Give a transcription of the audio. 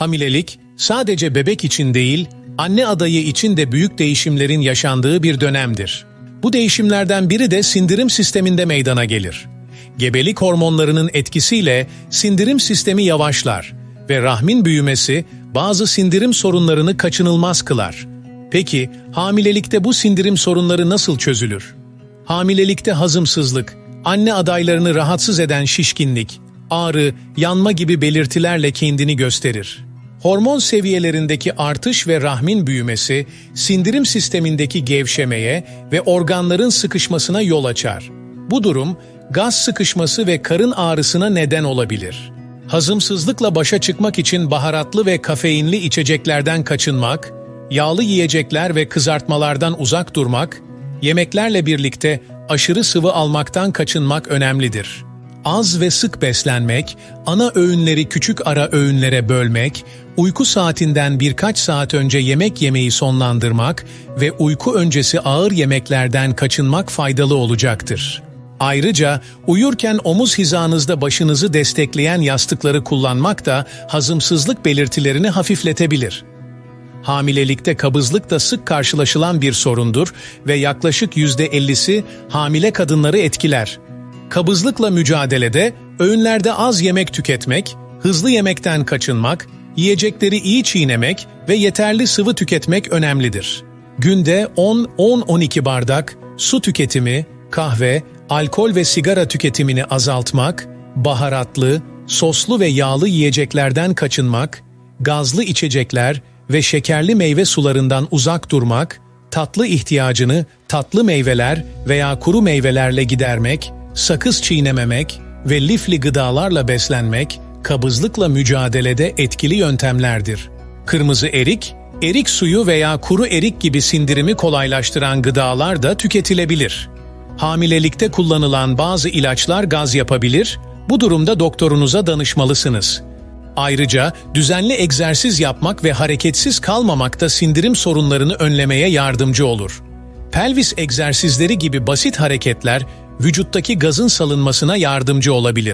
Hamilelik sadece bebek için değil, anne adayı için de büyük değişimlerin yaşandığı bir dönemdir. Bu değişimlerden biri de sindirim sisteminde meydana gelir. Gebelik hormonlarının etkisiyle sindirim sistemi yavaşlar ve rahmin büyümesi bazı sindirim sorunlarını kaçınılmaz kılar. Peki hamilelikte bu sindirim sorunları nasıl çözülür? Hamilelikte hazımsızlık, anne adaylarını rahatsız eden şişkinlik, ağrı, yanma gibi belirtilerle kendini gösterir. Hormon seviyelerindeki artış ve rahmin büyümesi, sindirim sistemindeki gevşemeye ve organların sıkışmasına yol açar. Bu durum, gaz sıkışması ve karın ağrısına neden olabilir. Hazımsızlıkla başa çıkmak için baharatlı ve kafeinli içeceklerden kaçınmak, yağlı yiyecekler ve kızartmalardan uzak durmak, yemeklerle birlikte aşırı sıvı almaktan kaçınmak önemlidir. Az ve sık beslenmek, ana öğünleri küçük ara öğünlere bölmek, uyku saatinden birkaç saat önce yemek yemeyi sonlandırmak ve uyku öncesi ağır yemeklerden kaçınmak faydalı olacaktır. Ayrıca uyurken omuz hizanızda başınızı destekleyen yastıkları kullanmak da hazımsızlık belirtilerini hafifletebilir. Hamilelikte kabızlık da sık karşılaşılan bir sorundur ve yaklaşık %50'si hamile kadınları etkiler. Kabızlıkla mücadelede öğünlerde az yemek tüketmek, hızlı yemekten kaçınmak, yiyecekleri iyi çiğnemek ve yeterli sıvı tüketmek önemlidir. Günde 10-10-12 bardak su tüketimi, kahve, alkol ve sigara tüketimini azaltmak, baharatlı, soslu ve yağlı yiyeceklerden kaçınmak, gazlı içecekler ve şekerli meyve sularından uzak durmak, tatlı ihtiyacını tatlı meyveler veya kuru meyvelerle gidermek, sakız çiğnememek ve lifli gıdalarla beslenmek, kabızlıkla mücadelede etkili yöntemlerdir. Kırmızı erik, erik suyu veya kuru erik gibi sindirimi kolaylaştıran gıdalar da tüketilebilir. Hamilelikte kullanılan bazı ilaçlar gaz yapabilir, bu durumda doktorunuza danışmalısınız. Ayrıca düzenli egzersiz yapmak ve hareketsiz kalmamak da sindirim sorunlarını önlemeye yardımcı olur. Pelvis egzersizleri gibi basit hareketler vücuttaki gazın salınmasına yardımcı olabilir.